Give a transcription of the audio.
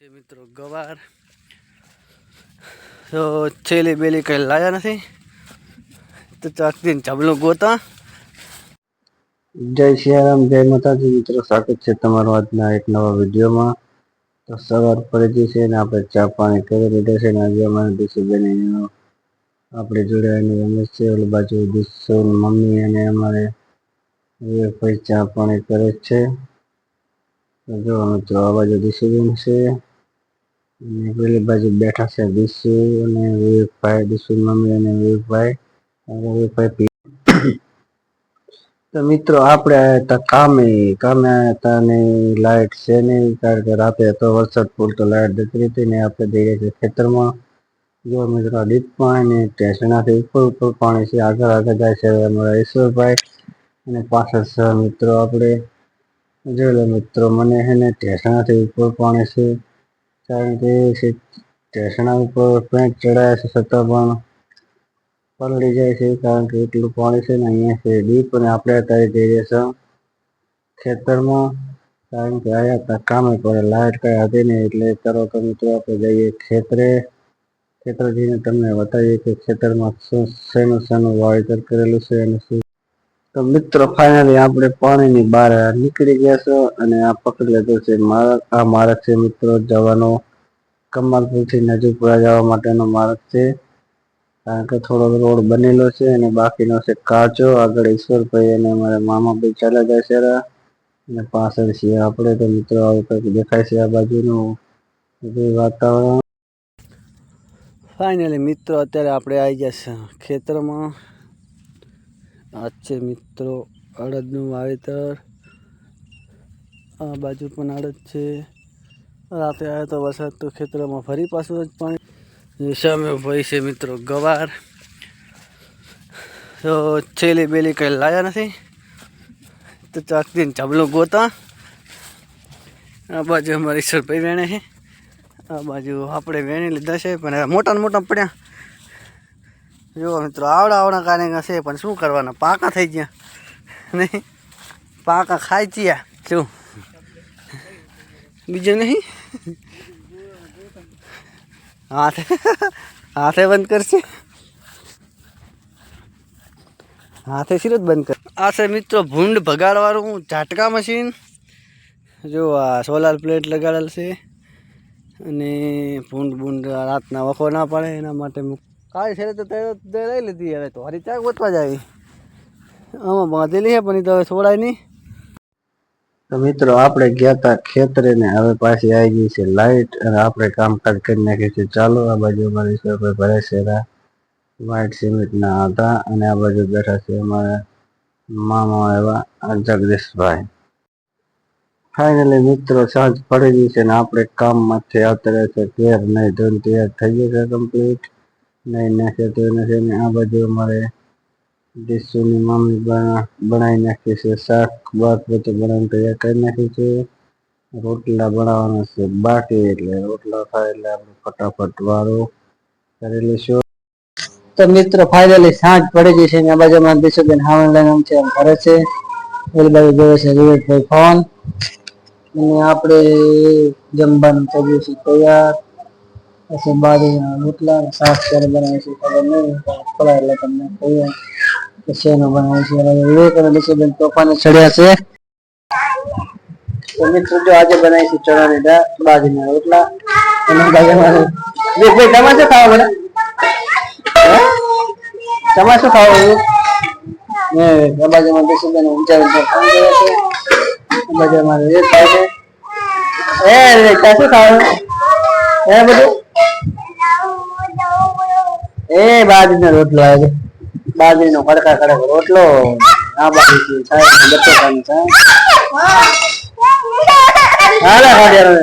છે મિત્રો, ગવાર. તો છેલી બેલી કઈ લાયા નથી. તો ચાકતી જબલું ગોતા. જય સિયારામ, જય માતાજી. મિત્રો, સ્વાગત છે તમારો આજના એક નવા વિડીયોમાં. તો સવાર પડી ગઈ છે ને આપણે ચા પાણી કરી લીધા છે ને આજે અમારે દિશુબેન આપણે જોડે આવીને રમેશ છે, ઓલી બાજુ દિશુ મમ્મી અને અમારે ભાઈ ચા પાણી કરે છે. જો મિત્રો, આ બાજુ દિશુબેન છે. અને પેલી બાજુ બેઠા છે દિશુ અને વિવેકભાઈ દિશુ મમ્મી અને વિવેકભાઈ વિવેકભાઈ તો મિત્રો, આપણે કામે કામે અને લાઈટ છે નહીં, કારણ કે રાતે તો વરસાદ પૂરતો લાઈટ જતી હતી ને આપણે જઈએ છીએ ખેતરમાં. જો મિત્રો દીપમાં અને ટેસણાથી ઉપર ઉપર પાણી છે, આગળ આગળ જાય છે અમારા ઈશ્વરભાઈ. અને પાછળ છે મિત્રો, આપણે. જોઈ લો મિત્રો, મને છે ને ટેસણાથી ઉપર પાણી છે. કારણ કે છે ટેસણા ઉપર પેન્ટ ચડાયા છે છતાં પણ પલળી જાય છે, કારણ કે એટલું પાણી છે ને અહીંયા છે ડીપ અને આપણે અત્યારે જઈ રહ્યા ખેતરમાં, કારણ કે હતા કામે પડે લાઈટ કઈ હતી નહીં એટલે તરત મિત્રો આપણે જઈએ ખેતરે. ખેતર જઈને તમને બતાવીએ કે ખેતરમાં શું, શેનું શેનું વાવેતર કરેલું છે અને શું તો મિત્રો ફાઇનલી આપણે પાણીની બહાર નીકળી ગયા છો અને આ પકડી લીધો છે માર્ગ આ માર્ગ છે મિત્રો, જવાનો કમાલપુરથી નજીકપુરા જવા માટેનો માર્ગ છે. કારણ કે થોડો રોડ બનેલો છે અને બાકીનો છે કાચો. આગળ ઈશ્વરભાઈ અને મામા ભાઈ ચાલ્યા જાય છે. અને પાછળ છીએ આપણે તો મિત્રો, આવું કંઈક દેખાય છે આ બાજુનું વાતાવરણ. ફાઇનલી મિત્રો, અત્યારે આપણે આવી ગયા છે ખેતરમાં. આ છે મિત્રો અડદનું વાવેતર. આ બાજુ પણ અડદ છે. રાતે આવ્યો તો વરસાદ તો ખેતરોમાં ફરી પાછું જ પાણી. સામે ભાઈ છે મિત્રો ગવાર. તો છેલી બેલી કંઈ લાયા નથી. તો ચાકથી ચાબલો ગોતા. આ બાજુ અમારી ઈશ્વરભાઈ વેણે છે. આ બાજુ આપણે વેણી લીધા છે, પણ મોટા મોટા પડ્યા. જો મિત્રો આવડા આવડા કારેંગા છે, પણ શું કરવાના? પાકા થઈ ગયા. નહીં, પાકા ખાઈ ગયા. શું? બીજું નહીં? હાથે હાથે બંધ કરશે? હાથે સિરત બંધ કર. આ છે મિત્રો, ભૂંડ ભગાડવાનું ઝાટકા મશીન. જો આ સોલાર પ્લેટ લગાડેલ છે. અને ભૂંડ ભૂંડ રાતના વખો ના પડે, એના માટે કાળી છે તો તે લઈ લીધી હવે તો. હારી ત્યાં ગોતવા જ આવી. આમાં બાંધેલી છે, પણ એ તો હવે છોડાય નહીં. તો મિત્રો, આપણે ગયા હતા ખેતરે ને હવે પાછી આવી ગઈ છે લાઈટ અને આપણે કામકાજ કરી નાખીએ છીએ ચાલો, આ બાજુ અમારી છે વ્હાઈટ સિમેન્ટના હતા અને આ બાજુ બેઠા છે અમારા મામા એવા જગદીશભાઈ. ફાઇનલી મિત્રો, સાંજ પડી ગઈ છે ને આપણે કામમાંથી આવતા છે ઘેર નહીં ધોઈને તૈયાર થઈ ગયું છે કમ્પ્લીટ નહીં નાખે તો નથી ને આ બાજુ અમારે ડીશુની મમ્મી બનાવી નાખી છે. શાક બાક બધું બનાવીને તૈયાર કરી નાખ્યું છે. રોટલા બનાવવાના છે. બાકી એટલે રોટલા થાય એટલે આપણે ફટાફટ વાળો કરી લઈશું. તો મિત્રો ફાઇનલી સાંજ પડી ગઈ છે આ બાજુ અમારા દિશુબેન હાવણ લઈને આમ છે, આમ ફરે છે. ઓલી બાજુ જોવે છે વિવેકભાઈ ફોન. અને આપણે જમવાનું કર્યું છે તૈયાર. પછી બાજરીના રોટલા સાસ ક્યારે બનાવે છે, ખબર નહીં ખોલા એટલે તમને કહીએ કે શેનું બનાવે છે. વિવેક અને નિશુબેન તોફાને ચડ્યા છે. તો મિત્રો, જો આજે બનાવી છે ચણાની દાળ, બાજરીના રોટલા. અને બાજુ અમારે વિવેકભાઈ તમારે શું ખાવા બને? તમારે શું ખાવા બને એ બાજુમાં કામ કરે છે. આ વિવેક છે. એ શું ખાવાનું? હે બધું? એ બાજરીનો રોટલો આવે છે. બાજરીનો કડકા કડક રોટલો. આ છે સાહેબ બટેકાની સાહેબ હાલે હાલે.